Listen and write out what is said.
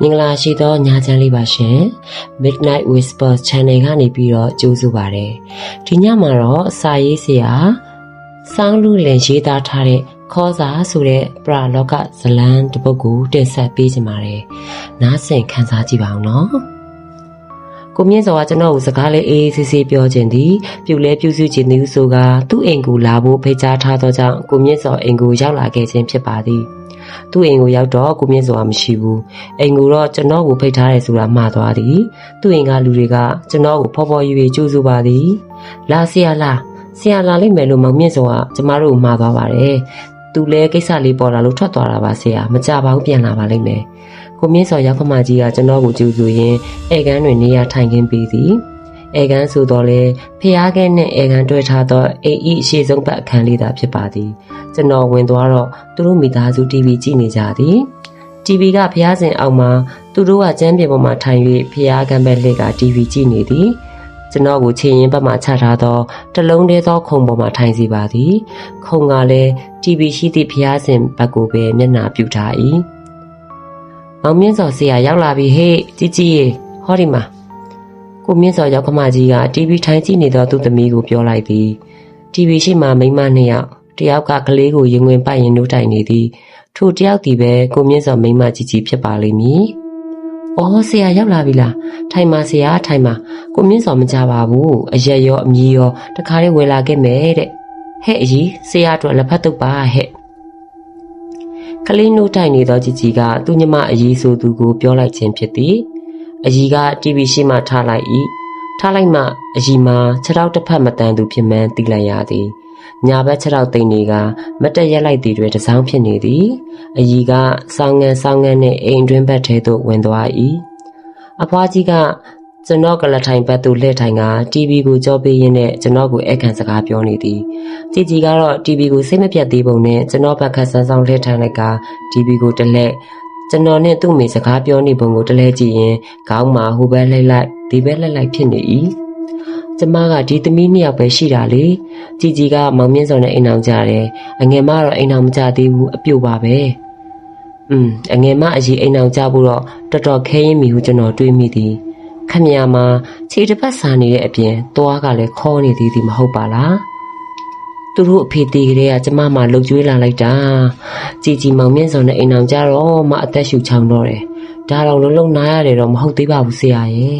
မင်္ဂလာရှိသောညချမ်းလေးပါရှင် Midnight Whisper Channel ကနေပြီးတော့ကြိုးစုပါရယ်ဒီညမှာတော့စာရေးဆရာစောင်းလူလင်ရေးသားထားတဲ့ခေါ်စာဆိုတဲ့ပရာလောကဇလံတစ်ပုဒ်ကိုတင်ဆက်ပေးကြပါရယ်နားဆင်ခန်းစားကြည့်ပါအောင်နော် ကိုမြင့်စောကကျွန်တော်ကိုစကားလေးအေးအေးဆေးဆေးပြောခြင်းသည်ပြုလဲပြုစုခြင်းသည်ဆိုကသူ့အိမ်ကိုလာဖို့ဖိတ်ကြားထားသောကြောင့်ကိုမြင့်စောအိမ်ကိုရောက်လာခဲ့ခြင်းဖြစ်ပါသည်သူ့အိမ်ကိုရောက်တော့ကိုမြင့်စောကမရှိဘူးအိမ်ကိုတော့ကျွန်တော်ကိုဖိတ်ထားတယ်ဆိုတာမှားသွားသည်သူ့အိမ်ကလူတွေကကျွန်တော်ကိုဖော်ဖော်ရွေ့ရွေ့ကြိုးစုပါသည်လာဆရာလာဆရာလာလိမ့်မယ်လို့မောင်မြင့်စောကကျမတို့ကိုမှားသွားပါတယ်သူလည်းကိစ္စလေးပေါ်လာလို့ထွက်သွားတာပါဆရာမကြပါဘူးပြန်လာပါလိမ့်မယ် ကိုမြင့်စောရောက်ခမကြီးကကျွန်တော်ကိုကြိုးစုရင်းဧကန်တွင်နေရာထိုင်ခင်းပေးသည်ဧကန်ဆိုတော့လေဖျားခဲနဲ့ဧကန်တွေ့ထားသောအိမ်ဤအရှိဆုံးဘက်အခန်းလေးသာဖြစ်ပါသည်ကျွန်တော်ဝင်သွားတော့သူတို့မိသားစု TV ကြည့်နေကြသည် TV ကဖျားစင်အောက်မှာသူတို့ကကျမ်းပြင်ပေါ်မှာထိုင်၍ဖျားကမ်းဘက်လက်က TV ကြည့်နေသည်ကျွန်တော်ကိုခြေရင်ဘက်မှချထားသောတစ်လုံးသေးသောခုံပေါ်မှာထိုင်စီပါသည် ခုံကလည်း TV ရှိသည့်ဖျားစင်ဘက်ကိုပဲမျက်နှာပြုထား၏ မောင်မြင့်စော်ဆရာရောက်လာပြီဟေ့ជីជីရေဟောဒီမှာကိုမြင့်စော်ရောက်ခမကြီးက TV ထိုင်ကြည့်နေသောသူ့သမီးကိုပြောလိုက်သည် TV ရှိမှမိန်းမနှစ်ယောက်တယောက်ကကလေးကိုရင်ဝင်ပိုက်ရင်နှုတ်တိုင်နေသည်ထိုတယောက်ဒီပဲကိုမြင့်စော်မိန်းမကြီးကြီးဖြစ်ပါလိမ့်မည်။အော်ဆရာရောက်လာပြီလား။ထိုင်ပါဆရာထိုင်ပါကိုမြင့်စော်မကြပါဘူး။အရက်ရောအမြည်ရောတခါလေးဝယ်လာခဲ့မယ်တဲ့။ဟဲ့အကြီးဆရာအတွက်လက်ဖက်တုပ်ပါဟဲ့။ ကလေးနှုတ်တိုင်နေသောကြီးကြီးကသူ့ညမအကြီးဆိုသူကိုပြောလိုက်ခြင်းဖြစ်သည်။အကြီးက TV ရှိမှထားလိုက်၏။ထားလိုက်မှအကြီးမှာခြေထောက်တစ်ဖက်မတန်သူဖြစ်မှန်းသိလိုက်ရသည်။ညာဘက်ခြေထောက်သိမ့်နေကမတ်တက်ရက်လိုက်သည်တွေတစောင်းဖြစ်နေသည်။အကြီးကစောင်းငန်းစောင်းငန်းနဲ့အိမ်တွင်းဘက်ထဲသို့ဝင်သွား၏။အဖွားကြီးက ကျွန်တော်ကလထိုင်ဘက်သို့လှည့်ထိုင်က TV ကိုကြောပေးရင်းနဲ့ကျွန်တော်ကိုအကန့်စကားပြောနေသည်ကြည်ကြီးကတော့ TV ကိုစိတ်မပြတ်သေးပုံနဲ့ကျွန်တော်ဘက်ခက်ဆန်းဆောင်လှည့်ထိုင်လိုက်က TV ကိုတလှည့်ကျွန်တော်နဲ့သူ့မိစကားပြောနေပုံကိုတလဲကြည့်ရင်ခေါင်းမှာဟိုဘက်လှိုက်လိုက်ဒီဘက်လှိုက်လိုက်ဖြစ်နေ၏ကျမကဒီသမီးနှစ်ယောက်ပဲရှိတာလေကြည်ကြီးကမောင်မြင့်စော်နဲ့အိမ်အောင်ကြတယ်အငယ်မတော့အိမ်အောင်မကြသေးဘူးအပြုတ်ပါပဲอืมအငယ်မအကြီးအိမ်အောင်ကြဖို့တော့တော်တော်ခဲရင်မိဟုကျွန်တော်တွေးမိသည် ခမရမှာခြေတစ်ပတ်စာနေတဲ့အပြင်သွားကလည်းခေါ်နေသေးသည်မဟုတ်ပါလားသူတို့အဖေသေးကလေးကကျမမှလှုပ်ကြွေးလာလိုက်တာជីជីမောင်မြင့်စောနဲ့အိမ်အောင်ကြတော့မှအသက်ရှူချောင်းတော့တယ်ဒါတော့လုံးလုံးနားရတယ်တော့မဟုတ်သေးပါဘူးဆရာရဲ့